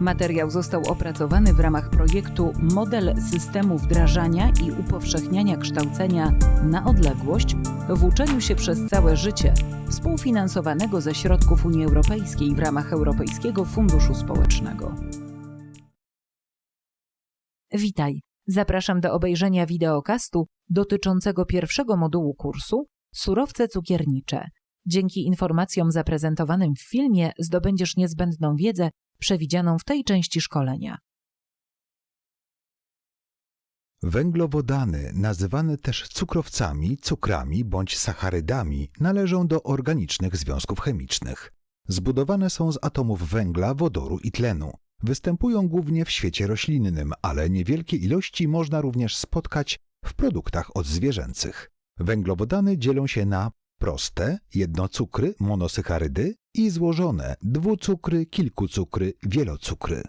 Materiał został opracowany w ramach projektu Model systemu wdrażania i upowszechniania kształcenia na odległość w uczeniu się przez całe życie, współfinansowanego ze środków Unii Europejskiej w ramach Europejskiego Funduszu Społecznego. Witaj. Zapraszam do obejrzenia wideokastu dotyczącego pierwszego modułu kursu Surowce cukiernicze. Dzięki informacjom zaprezentowanym w filmie zdobędziesz niezbędną wiedzę przewidzianą w tej części szkolenia. Węglowodany, nazywane też cukrowcami, cukrami bądź sacharydami, należą do organicznych związków chemicznych. Zbudowane są z atomów węgla, wodoru i tlenu. Występują głównie w świecie roślinnym, ale niewielkie ilości można również spotkać w produktach odzwierzęcych. Węglowodany dzielą się na proste, jednocukry, monosaccharydy i złożone, dwucukry, kilkucukry, wielocukry.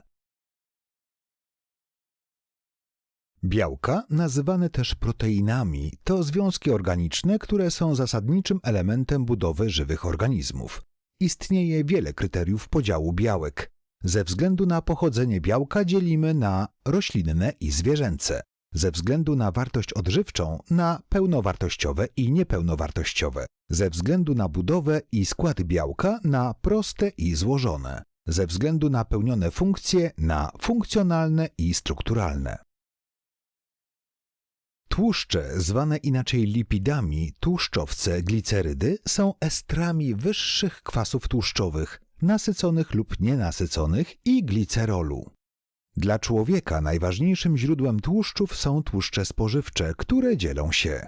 Białka, nazywane też proteinami, to związki organiczne, które są zasadniczym elementem budowy żywych organizmów. Istnieje wiele kryteriów podziału białek. Ze względu na pochodzenie białka dzielimy na roślinne i zwierzęce. Ze względu na wartość odżywczą na pełnowartościowe i niepełnowartościowe. Ze względu na budowę i skład białka na proste i złożone. Ze względu na pełnione funkcje na funkcjonalne i strukturalne. Tłuszcze, zwane inaczej lipidami, tłuszczowce, glicerydy, są estrami wyższych kwasów tłuszczowych, nasyconych lub nienasyconych i glicerolu. Dla człowieka najważniejszym źródłem tłuszczów są tłuszcze spożywcze, które dzielą się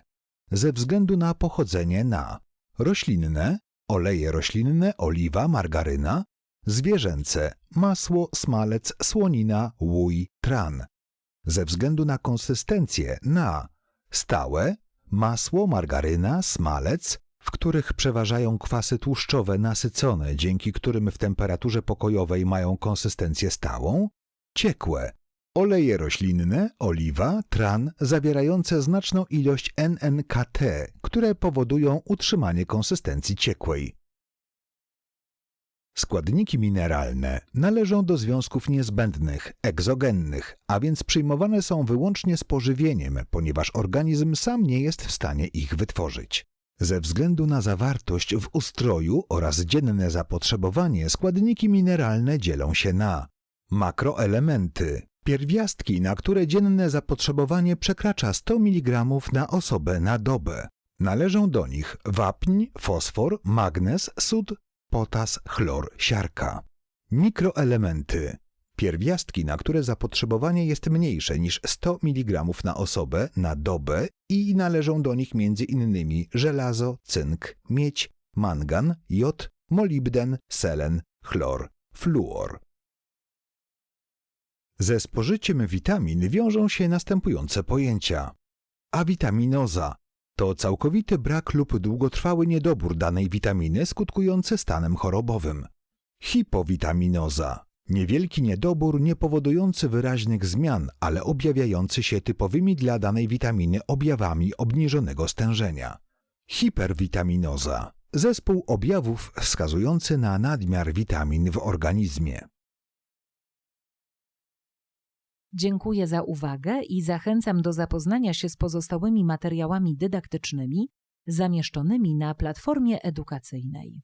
ze względu na pochodzenie na roślinne, oleje roślinne, oliwa, margaryna, zwierzęce, masło, smalec, słonina, łój, tran. Ze względu na konsystencję na stałe, masło, margaryna, smalec, w których przeważają kwasy tłuszczowe nasycone, dzięki którym w temperaturze pokojowej mają konsystencję stałą, ciekłe, oleje roślinne, oliwa, tran zawierające znaczną ilość NNKT, które powodują utrzymanie konsystencji ciekłej. Składniki mineralne należą do związków niezbędnych, egzogennych, a więc przyjmowane są wyłącznie z pożywieniem, ponieważ organizm sam nie jest w stanie ich wytworzyć. Ze względu na zawartość w ustroju oraz dzienne zapotrzebowanie składniki mineralne dzielą się na makroelementy, pierwiastki, na które dzienne zapotrzebowanie przekracza 100 mg na osobę na dobę. Należą do nich wapń, fosfor, magnez, sód, potas, chlor, siarka. Mikroelementy. Pierwiastki, na które zapotrzebowanie jest mniejsze niż 100 mg na osobę na dobę i należą do nich m.in. żelazo, cynk, miedź, mangan, jod, molibden, selen, chlor, fluor. Ze spożyciem witamin wiążą się następujące pojęcia. Awitaminoza to całkowity brak lub długotrwały niedobór danej witaminy skutkujący stanem chorobowym. Hipowitaminoza niewielki niedobór nie powodujący wyraźnych zmian, ale objawiający się typowymi dla danej witaminy objawami obniżonego stężenia. Hiperwitaminoza zespół objawów wskazujący na nadmiar witamin w organizmie. Dziękuję za uwagę i zachęcam do zapoznania się z pozostałymi materiałami dydaktycznymi zamieszczonymi na platformie edukacyjnej.